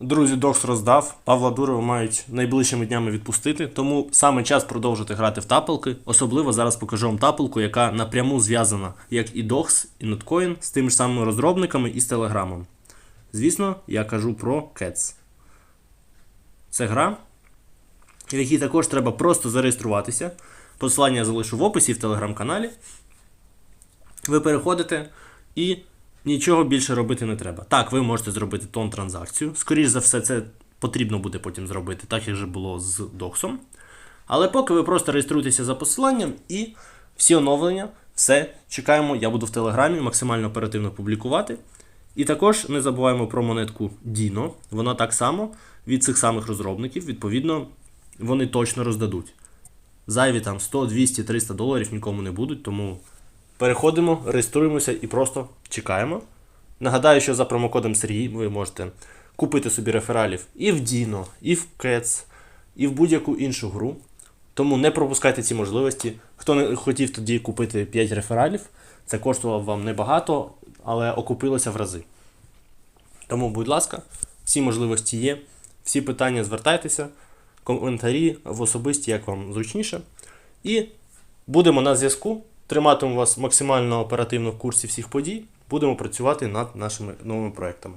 Друзі, Докс роздав. Павла Дурова мають найближчими днями відпустити, тому саме час продовжити грати в тапелки. Особливо зараз покажу вам тапелку, яка напряму зв'язана, як і Докс, і Notcoin, з тими ж самими розробниками і з Телеграмом. Звісно, я кажу про Cats. Це гра, в якій також треба просто зареєструватися. Посилання залишу в описі в телеграм-каналі. Ви переходите і нічого більше робити не треба. Так, ви можете зробити тон транзакцію. Скоріше за все, це потрібно буде потім зробити, так як же було з доксом. Але поки ви просто реєструєтеся за посиланням і всі оновлення, все, чекаємо. Я буду в Телеграмі максимально оперативно публікувати. І також не забуваємо про монетку Dino. Вона так само від цих самих розробників, відповідно, вони точно роздадуть. Зайві там 100, 200, 300 доларів нікому не будуть, тому переходимо, реєструємося і просто чекаємо. Нагадаю, що за промокодом Сергій ви можете купити собі рефералів і в Dino, і в Cats, і в будь-яку іншу гру. Тому не пропускайте ці можливості. Хто не хотів тоді купити 5 рефералів, це коштувало вам небагато, але окупилося в рази. Тому, будь ласка, всі можливості є, всі питання звертайтеся, коментарі в особисті, як вам зручніше. І будемо на зв'язку. Триматиму вас максимально оперативно в курсі всіх подій. Будемо працювати над нашими новими проектами.